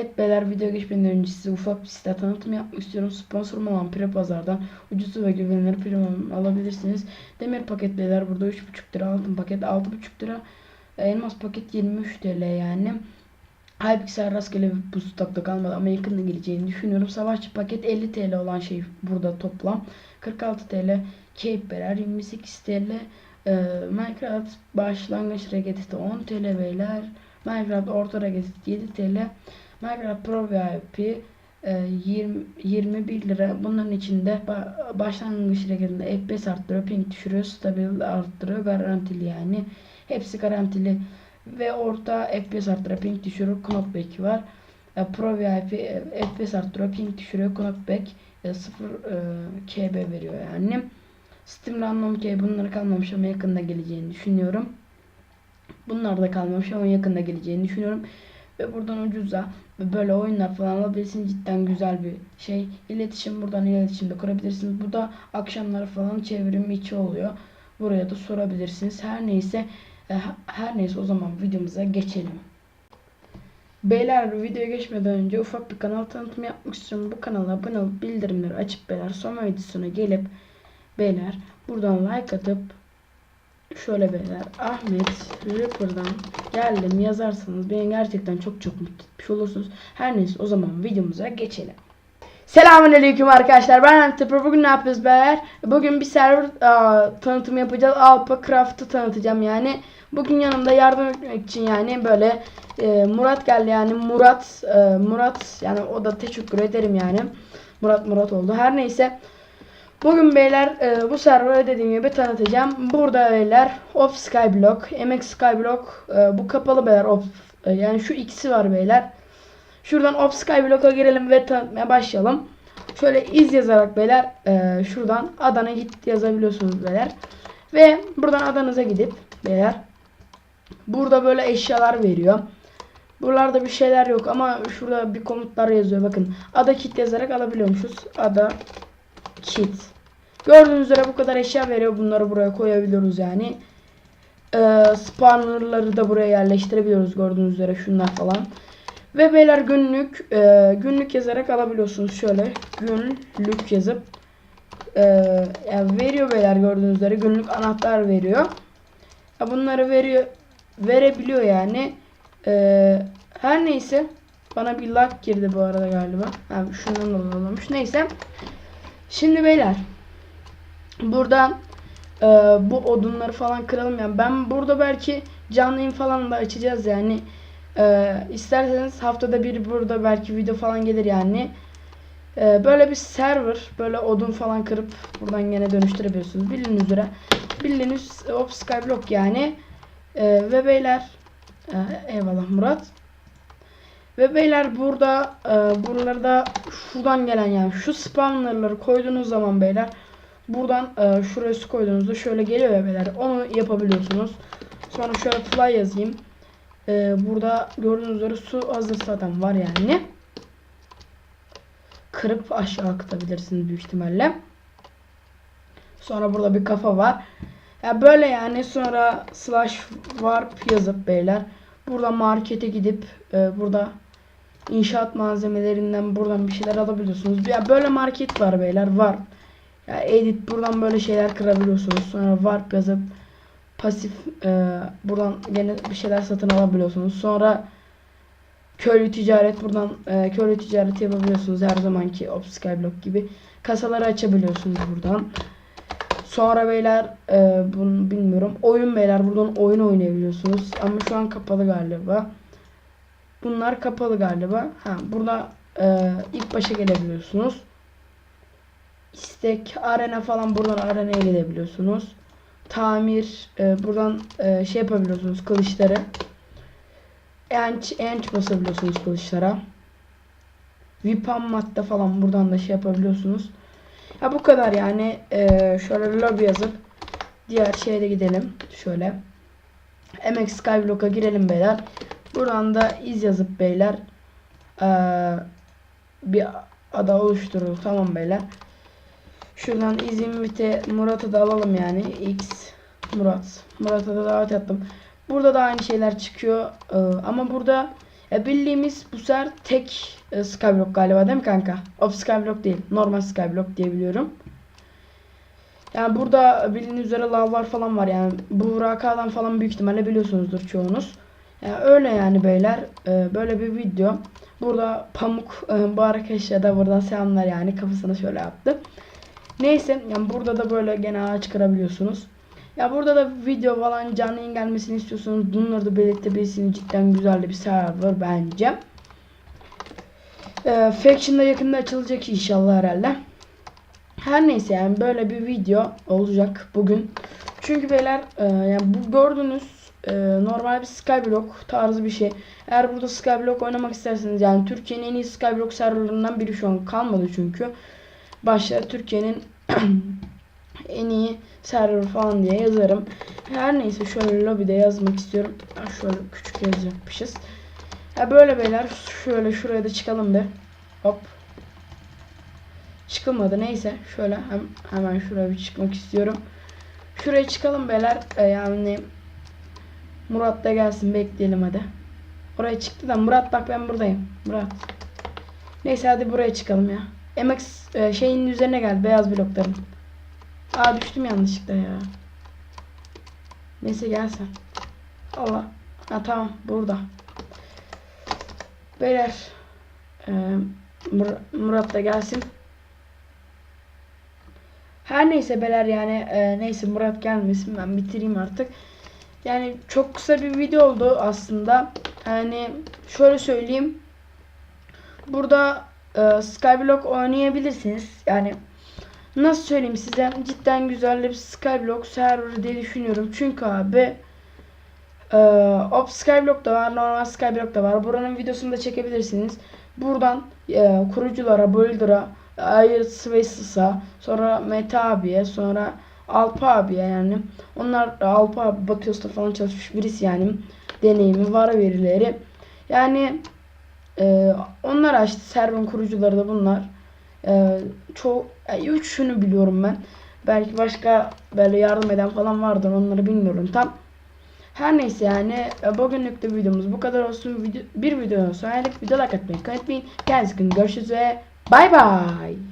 Evet beyler video geçmeden önce size ufak bir site tanıtım yapmak istiyorum. Sponsorum olan Pre Pazar'dan ucuz ve güvenilir premium alabilirsiniz. Demir paket beyler burada 3.5 lira, altın paket 6.5 lira, elmas paket 23 TL yani. Hypixel rastgele bu stokta kalmadı ama yakında geleceğini düşünüyorum. Savaşçı paket 50 TL olan şey burada toplam. 46 TL. Cape Bearer 28 TL. Ee, Minecraft başlangıç regediti 10 TL beyler. Minecraft orta regedit 7 TL. Minecraft Pro VIP e, 20, 21 lira. Bunların içinde ba- başlangıç regedinde FPS arttırıyor, ping düşürüyor, stabil arttırıyor, garantili yani. Hepsi garantili ve orta FPS arttırıyor, ping düşürüyor, knockback var. E, Pro VIP e, FPS arttırıyor, ping düşürüyor, knockback e, 0 e, KB veriyor yani. Steam Random Key bunları kalmamış ama yakında geleceğini düşünüyorum. Bunlar da kalmamış ama yakında geleceğini düşünüyorum. Ve buradan ucuza böyle oyunlar falan alabilirsiniz. Cidden güzel bir şey. İletişim buradan iletişimde kurabilirsiniz. Bu da akşamları falan çevrim içi oluyor. Buraya da sorabilirsiniz. Her neyse e, her neyse o zaman videomuza geçelim. Beyler videoya geçmeden önce ufak bir kanal tanıtımı yapmak istiyorum. Bu kanala abone olup bildirimleri açıp beyler sonra videosuna gelip beyler buradan like atıp şöyle beyler Ahmet Ripper'dan geldim yazarsanız beni gerçekten çok çok mutlu etmiş olursunuz. Her neyse o zaman videomuza geçelim. Selamünaleyküm arkadaşlar. Ben Ripper. Bugün ne yapıyoruz beyler? Bugün bir server aa, tanıtımı yapacağız. Alpa Craft'ı tanıtacağım yani. Bugün yanımda yardım etmek için yani böyle e, Murat geldi yani Murat e, Murat yani o da teşekkür ederim yani. Murat Murat oldu. Her neyse. Bugün beyler e, bu serverı dediğim gibi tanıtacağım. Burada beyler Off Skyblock, MX Skyblock e, bu kapalı beyler Off e, yani şu ikisi var beyler. Şuradan Off Skyblock'a girelim ve tanıtmaya başlayalım. Şöyle iz yazarak beyler e, şuradan Adana git yazabiliyorsunuz beyler. Ve buradan adanıza gidip beyler burada böyle eşyalar veriyor. Buralarda bir şeyler yok ama şurada bir komutlar yazıyor bakın. Ada kit yazarak alabiliyormuşuz. Ada kit. Gördüğünüz üzere bu kadar eşya veriyor. Bunları buraya koyabiliyoruz yani. Ee, spawnerları da buraya yerleştirebiliyoruz gördüğünüz üzere şunlar falan. Ve beyler günlük e, günlük yazarak alabiliyorsunuz. Şöyle günlük yazıp e, yani veriyor beyler gördüğünüz üzere günlük anahtar veriyor. Ya bunları veriyor verebiliyor yani. E, her neyse bana bir lag girdi bu arada galiba. Ha, şundan olmuş. Neyse. Şimdi beyler buradan e, bu odunları falan kıralım yani ben burada belki canlı yayın falan da açacağız yani. E, isterseniz haftada bir burada belki video falan gelir yani. E, böyle bir server böyle odun falan kırıp buradan gene dönüştürebiliyorsunuz. Bildiğiniz üzere bildiğiniz Ops Skyblock yani. E, ve beyler e, eyvallah Murat. Ve beyler burada e, buralarda şuradan gelen yani şu spawnerları koyduğunuz zaman beyler buradan e, şuraya su koyduğunuzda şöyle geliyor ya beyler onu yapabiliyorsunuz. Sonra şöyle fly yazayım. E, burada gördüğünüz üzere su hazır zaten var yani. Kırıp aşağı akıtabilirsiniz büyük ihtimalle. Sonra burada bir kafa var. Ya böyle yani sonra slash warp yazıp beyler burada markete gidip e, burada inşaat malzemelerinden buradan bir şeyler alabiliyorsunuz. Ya böyle market var beyler var. Ya edit buradan böyle şeyler kırabiliyorsunuz. Sonra warp yazıp pasif e, buradan gene bir şeyler satın alabiliyorsunuz. Sonra köylü ticaret buradan e, köylü ticareti yapabiliyorsunuz her zamanki Ops Skyblock gibi. Kasaları açabiliyorsunuz buradan. Sonra beyler e, bunu bilmiyorum. Oyun beyler buradan oyun oynayabiliyorsunuz. Ama şu an kapalı galiba. Bunlar kapalı galiba. Ha burada e, ilk başa gelebiliyorsunuz. İstek, arena falan buradan arenaya gelebiliyorsunuz. Tamir e, buradan e, şey yapabiliyorsunuz kılıçları. Enç, enç basabiliyorsunuz kılıçlara. Vipan madde falan buradan da şey yapabiliyorsunuz. Ha bu kadar yani. E, şöyle lobby yazıp diğer şeye de gidelim. Şöyle. MX Skyblock'a girelim beyler. Buradan da iz yazıp beyler ee, bir ada oluşturur. Tamam beyler. Şuradan iz invite Murat'ı da alalım yani. X Murat. Murat'a da davet ettim. Burada da aynı şeyler çıkıyor. Ee, ama burada E, bildiğimiz bu sefer tek e, Skyblock galiba değil mi kanka? Of Skyblock değil. Normal Skyblock diye biliyorum. Yani burada bildiğiniz üzere lavlar falan var yani. Bu rakadan falan büyük ihtimalle biliyorsunuzdur çoğunuz. Yani öyle yani beyler. E, böyle bir video. Burada Pamuk e, bu arkadaşa da buradan selamlar yani kafasına şöyle yaptı. Neyse yani burada da böyle gene ağaç kırabiliyorsunuz. Ya burada da video falan canlı gelmesini istiyorsanız bunları da belirtebilirsiniz. Cidden güzel bir server bence. Ee, Faction da yakında açılacak inşallah herhalde. Her neyse yani böyle bir video olacak bugün. Çünkü beyler e, yani bu gördüğünüz e, normal bir Skyblock tarzı bir şey. Eğer burada Skyblock oynamak isterseniz yani Türkiye'nin en iyi Skyblock serverlarından biri şu an kalmadı çünkü. Başta Türkiye'nin en iyi server falan diye yazarım. Her neyse şöyle lobide yazmak istiyorum. Şöyle küçük yazacakmışız. Ya böyle beyler şöyle şuraya da çıkalım bir. Hop. Çıkılmadı neyse. Şöyle hem, hemen şuraya bir çıkmak istiyorum. Şuraya çıkalım beyler. Ee, yani Murat da gelsin bekleyelim hadi. Oraya çıktı da Murat bak ben buradayım. Murat. Neyse hadi buraya çıkalım ya. MX e, şeyin üzerine gel beyaz blokların. Aa düştüm yanlışlıkla ya. Neyse gel sen. Allah. Ha tamam burada. Beyler. e, Mur- Murat da gelsin. Her neyse beyler yani e, neyse Murat gelmesin ben bitireyim artık. Yani çok kısa bir video oldu aslında. Yani şöyle söyleyeyim. Burada e, Skyblock oynayabilirsiniz. Yani nasıl söyleyeyim size cidden güzel bir Skyblock server diye düşünüyorum. Çünkü abi e, Op Skyblock da var, normal Skyblock da var. Buranın videosunu da çekebilirsiniz. Buradan e, kuruculara, Boulder'a, Air Spaces'a, sonra Meta abiye, sonra Alpa abiye yani. Onlar Alpa abi Batios'ta falan çalışmış birisi yani. Deneyimi var verileri. Yani ee, onlar açtı. Server'ın kurucuları da bunlar. Ee, çoğu, yani üçünü biliyorum ben. Belki başka böyle yardım eden falan vardır. Onları bilmiyorum tam. Her neyse yani e, bugünlük de videomuz bu kadar olsun. Video, bir videonun sonuna geldik. Video like atmayı unutmayın. Kendinize görüşürüz ve bay bay.